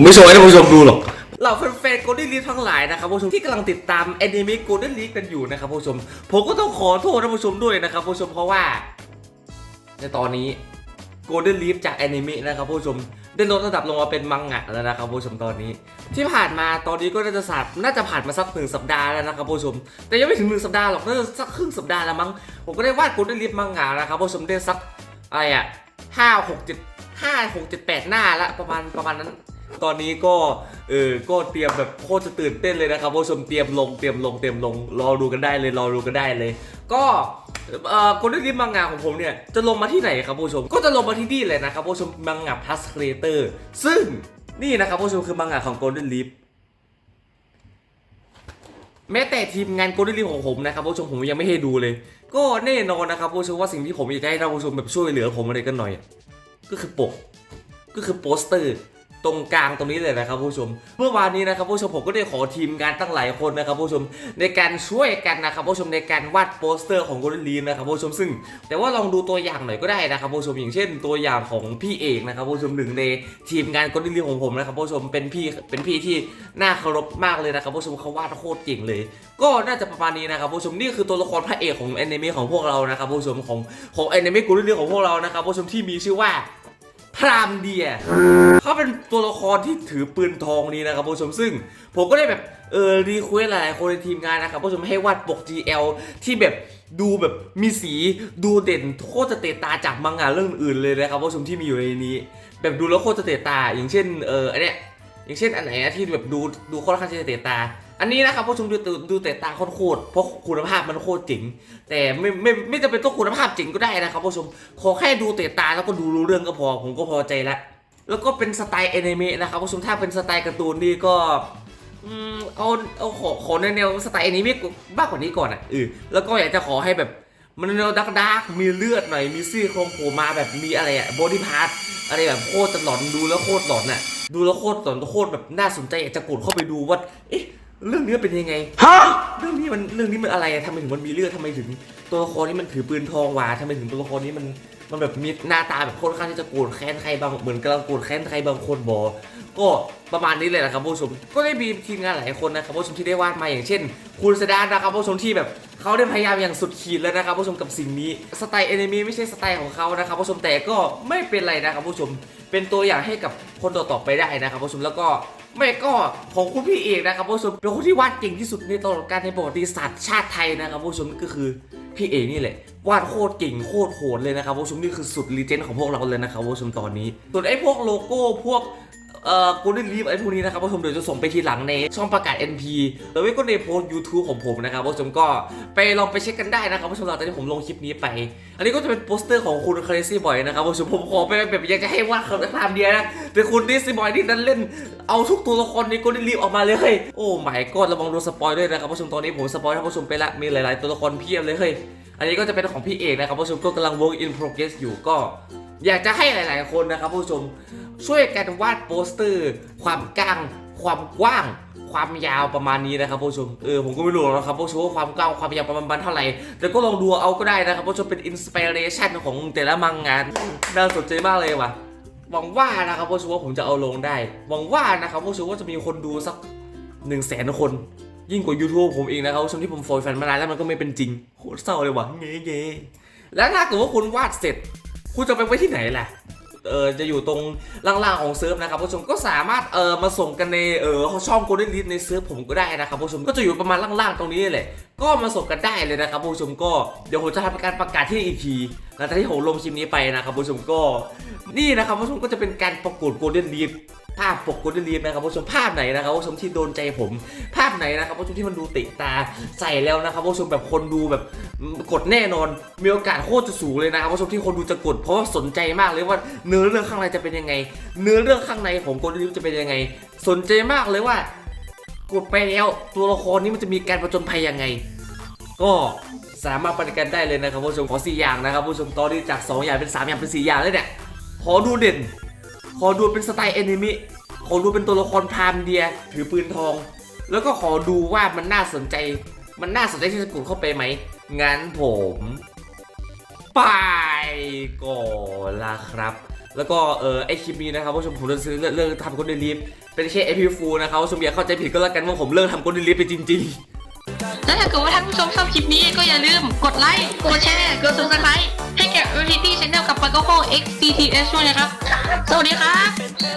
ผมไม่โชว์ให้ท่านผู้ชมดูหรอกเหล่าแฟนๆ Golden League ทั้งหลายนะครับผู้ชมที่กำลังติดตามแอนิเมะ Golden League กันอยู่นะครับผู้ชม ผมก็ต้องขอโทษท่านผู้ชมด้วยนะครับผู้ชมเพราะว่า ในตอนนี้ Golden League จากแอนิเมะนะครับผู้ชมได้ลดระดับลงมาเป็นมังงะแล้วนะครับผู้ชมตอนนี้ ที่ผ่านมาตอนนี้ก็น่าจะสับน่าจะผ่านมาสักหนึ่งสัปดาห์แล้วนะครับผู้ชม แต่ยังไม่ถึงหนึ่งสัปดาห์หรอกน่าจะสักครึ่งสัปดาห์แล้วมั้งผมก็ได้วาด Golden League มังงะนะครับผู้ชมได้สักอะไรอะห้าหกเจ็ดห้าหกเจ็ดแปดหน้าละประมาณประมาณนั้น ตอนนี้ก็เออก็เตรียมแบบโคตรจะตื่นเต้นเลยนะครับผู้ชมเตรียมลงเตรียมลงเตรียมลงรอดูกันได้เลยรอดูกันได้เลย ก็เอ่อคนที่ริมมังงะของผมเนี่ยจะลงมาที่ไหนครับผู้ชม ก็จะลงมาที่นี่เลยนะครับผู้ชมมังงะ plus creator ซึ่งนี่นะครับผู้ชมคือมังงะของ Golden Leaf แม้แต่ทีมงาน Golden Leaf ของผมนะครับผู้ชมผมยังไม่ให้ดูเลย ก็แน่นอนนะครับผู้ชมว่าสิ่งที่ผมอยากจะให้ท่านผู้ชมแบบช่วยเหลือผมอะไรกันหน่อย ก็คือปก ก็คือโปสเตอร์ ตรงกลางตรงนี้เลยนะครับผู้ชม เมื่อวานนี้นะครับผู้ชมผมก็ได้ขอทีมงานตั้งหลายคนนะครับผู้ชมในการช่วยกันนะครับผู้ชมในการวาดโปสเตอร์ของโกลเด้นลีนนะครับผู้ชมซึ่ง แต่ว่าลองดูตัวอย่างหน่อยก็ได้นะครับผู้ชมอย่างเช่น ตัวอย่างของพี่เอกนะครับผู้ชมหนึ่งในทีมงานโกลเด้นลีนของผมนะครับผู้ชมเป็นพี่เป็นพี่ที่น่าเคารพมากเลยนะครับผู้ชมเขาวาดโคตรเก่งเลย ก็น่าจะประมาณนี้นะครับผู้ชมนี่คือตัวละครพระเอกของแอนิเมะของพวกเรานะครับผู้ชมของของแอนิเมะโกลเด้นลีนของพวกเรานะครับผู้ชมที่มีชื่อว่า พรามเดียเขาเป็นตัวละครที่ถือปืนทองนี้นะครับผู้ชมซึ่ง ผมก็ได้แบบเออรีเควสหลายๆคนในทีมงานนะครับผู้ชมให้วาดปก GL ที่แบบดูแบบมีสีดูเด่นโคตรจะเตะตาจากมังงะเรื่องอื่นเลยนะครับผู้ชมที่มีอยู่ในนี้ แบบดูแล้วโคตรจะเตะตา อย่างเช่นเอออันเนี้ยอย่างเช่นอันไหนนะที่แบบดูดูค่อนข้างจะเตะตา อันนี้นะครับผู้ชมดูดูดูเตะตาโคตรเพราะคุณภาพมันโคตรเจ๋งแต่ไม่ไม่ไม่จำเป็นต้องคุณภาพเจ๋งก็ได้นะครับผู้ชมขอแค่ดูเตะตาแล้วก็ดูรู้เรื่องก็พอ ผมก็พอใจละแล้วก็เป็นสไตล์แอนิเมะนะครับผู้ชมถ้าเป็นสไตล์การ์ตูนนี่ก็อืมเอาเอาขอขอในแนวสไตล์แอนิเมะมากกว่านี้ก่อนอะเออแล้วก็อยากจะขอให้แบบมันแนวดักดักมีเลือดหน่อยมีซี่โครงโผล่มาแบบมีอะไรอะบอดี้พาร์ทอะไรแบบโคตรหลอนดูแล้วโคตรหลอนอะดูแล้วโคตรหลอนโคตรแบบน่าสนใจอยากจะกดเข้าไปดูว่าเอ๊ะ เรื่องนี้เป็นยังไงเรื่องนี้มันเรื่องนี้มันอะไรอะทำไมถึงมันมีเลือดทำไมถึง ตัวละครนี้มันถือปืนทองวะทำไมถึงตัวละครนี้มันมันแบบมีหน้าตาแบบค่อนข้างที่จะโกรธแค้นใครบางเหมือนกำลังโกรธแค้นใครบางคนบอก็ประมาณนี้เลยนะครับผู้ชม ก็ได้มีทีมงานหลายคนนะครับผู้ชมที่ได้วาดมาอย่างเช่น คุณสดานนะครับผู้ชมที่แบบเขาได้พยายามอย่างสุดขีดแล้วนะครับผู้ชมกับสิ่งนี้สไตล์แอนิเมะไม่ใช่สไตล์ของเขานะครับผู้ชมแต่ก็ไม่เป็นไรนะครับผู้ชม เป็นตัวอย่างให้กับคนต่อๆไปได้นะครับผู้ชมแล้วก็ไม่ก็ของคุณพี่เอกนะครับผู้ชมเป็นคนที่วาดเก่งที่สุดในตลอดการในประวัติศาสตร์ชาติไทยนะครับผู้ชมก็คือพี่เอกนี่แหละวาดโคตรเก่งโคตรโหดเลยนะครับผู้ชมนี่คือสุดลีเจนด์ของพวกเราเลยนะครับผู้ชมตอนนี้ส่วนไอ้พวกโลโก้พวก เอ่อ golden leaf ไอ้พวกนี้นะครับผู้ชมเดี๋ยวจะส่งไปทีหลังในช่องประกาศ NP หรือไม่ก็ในโพสต์ YouTube ของผมนะครับผู้ชมก็ไปลองไปเช็คกันได้นะครับผู้ชมหลังจากที่ผมลงคลิปนี้ไป อันนี้ก็จะเป็นโปสเตอร์ของคุณ Crazy Boy นะครับผู้ชมผมขอไปแบบอยากจะให้วาดคำตามเดียนะแต่คุณ Crazy Boy นี่นั้นเล่นเอาทุกตัวละครใน golden leaf ออกมาเลยเฮ้ยโอ้ไม่ก็ระวังโดนสปอยด้วยนะครับผู้ชมตอนนี้ผมสปอยท่านผู้ชมไปละมีหลาย ๆ ตัวละครเพียบเลยเฮ้ยอันนี้ก็จะเป็นของพี่เอกนะครับผู้ชมก็กำลัง work in progress อยู่ก็ อยากจะให้หลายๆ คนนะครับผู้ชมช่วยกันวาดโปสเตอร์ ความกว้าง ความกว้าง ความยาวประมาณนี้นะครับผู้ชมเออผมก็ไม่รู้นะครับผู้ชมว่าความกว้างความยาวประมาณเท่าไหร่แต่ก็ลองดูเอาก็ได้นะครับผู้ชมเป็นอินสปิเรชันของแต่ละมังงานน่าสนใจมากเลยว่ะหวังว่านะครับผู้ชมว่าผมจะเอาลงได้หวังว่านะครับผู้ชมว่าจะมีคนดูสัก1นึ่งแสนคนยิ่งกว่า YouTube ผมเองนะครับผู้ชมที่ผมโฟยแฟนมานานแล้วมันก็ไม่เป็นจริงโคตรเศร้าเลยว่ะเงี้ยเงี้ยแล้วถ้าเกิดว่าคุณวาดเสร็จ คุณจะไปไว้ที่ไหนแหละเออจะอยู่ตรงล่างๆของเซิร์ฟนะครับผู้ชมก็สามารถเออมาส่งกันในเออช่องโกลเด้นลิสในเซิร์ฟผมก็ได้นะครับผู้ชมก็จะอยู่ประมาณล่างๆตรงนี้แหละก็มาส่งกันได้เลยนะครับผู้ชมก็เดี๋ยวผมจะทำการประกาศที่อีกที หลังจากที่ผมลงคลิปนี้ไปนะครับผู้ชมก็นี่นะครับผู้ชมก็จะเป็นการประกวดโกลเด้นลีฟภาพปกโกลเด้นลีฟนะครับผู้ชมภาพไหนนะครับผู้ชมที่โดนใจผม ภาพไหนนะครับผู้ชมที่มันดูติตาใส่แล้วนะครับผู้ชมแบบคนดูแบบกดแน่นอน มีโอกาสโคตรจะสูงเลยนะครับผู้ชมที่คนดูจะกดเพราะว่าสนใจมากเลยว่าเนื้อเรื่องข้างในจะเป็นยังไง เนื้อเรื่องข้างในของโกลเด้นลีฟจะเป็นยังไง สนใจมากเลยว่ากดไปแล้วตัวละครนี้มันจะมีการประจนภัยยังไง ก็ สามารถปฏิกันได้เลยนะครับผู้ชมขอสี่อย่างนะครับผู้ชมตอนนี้จาก 2 อย่างเป็น 3 อย่างเป็น 4 อย่างเลยเนี่ยขอดูเด่น ขอดูเป็นสไตล์แอนิเมะขอดูเป็นตัวละครพามเดียถือปืนทอง แล้วก็ขอดูว่ามันน่าสนใจ มันน่าสนใจที่จะกดเข้าไปไหมงั้นผม ไปก่อนละครับแล้วก็เออไอคลิปนี้นะครับผู้ชมผมจะซื้อเลิกเลิกทำโกลเดลิฟเป็นแค่เอพิฟูนะครับผู้ชมอย่าเข้าใจผิดก็แล้วกันว่าผมเลิกทำโกลเดลิฟไปจริง ๆ แล้วถ้าเกิดว่าท่านผู้ชมชอบคลิปนี้ก็อย่าลืมกดไลค์ กดแชร์ กดซับสไครต์ให้แก่ Reality Channel กับ p a g o X BTS ด้วยนะครับ สวัสดีครับ